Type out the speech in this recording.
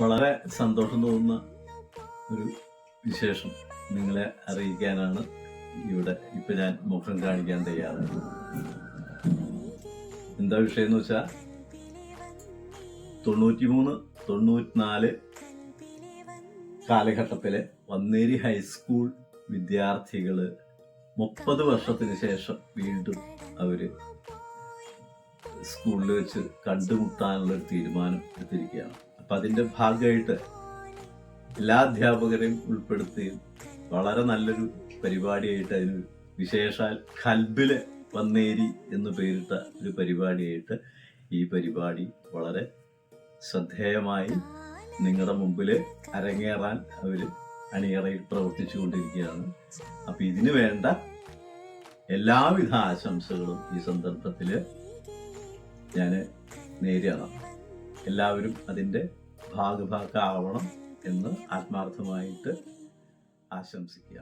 വളരെ സന്തോഷം തോന്നുന്ന ഒരു വിശേഷം നിങ്ങളെ അറിയിക്കാനാണ് ഇവിടെ ഇപ്പൊ ഞാൻ മുഖം കാണിക്കാൻ തയ്യാറാണ്. എന്താ വിഷയം എന്ന് വെച്ചാൽ തൊണ്ണൂറ്റിമൂന്ന് തൊണ്ണൂറ്റിനാല് കാലഘട്ടത്തിലെ വന്നേരി ഹൈസ്കൂൾ വിദ്യാർത്ഥികൾ മുപ്പത് വർഷത്തിന് ശേഷം വീണ്ടും അവർ സ്കൂളിൽ വെച്ച് കണ്ടുമുട്ടാനുള്ള ഒരു തീരുമാനം എടുത്തിരിക്കുകയാണ്. അപ്പൊ അതിന്റെ ഭാഗമായിട്ട് എല്ലാ അധ്യാപകരെയും ഉൾപ്പെടുത്തുകയും വളരെ നല്ലൊരു പരിപാടിയായിട്ട് അതിന് വിശേഷാൽ കൽബിൽ വന്നേരി എന്ന് പേരിട്ട ഒരു പരിപാടിയായിട്ട് ഈ പരിപാടി വളരെ ശ്രദ്ധേയമായി നിങ്ങളുടെ മുമ്പിൽ അരങ്ങേറാൻ അവർ അണിയറയിൽ പ്രവർത്തിച്ചു കൊണ്ടിരിക്കുകയാണ് അപ്പൊ ഇതിനു വേണ്ട എല്ലാവിധ ആശംസകളും ഈ സന്ദർഭത്തിൽ ഞാൻ നേരിടണം എല്ലാവരും അതിന്റെ ഭാഗഭാക്കാവണം എന്ന് ആത്മാർത്ഥമായിട്ട് ആശംസിക്കുക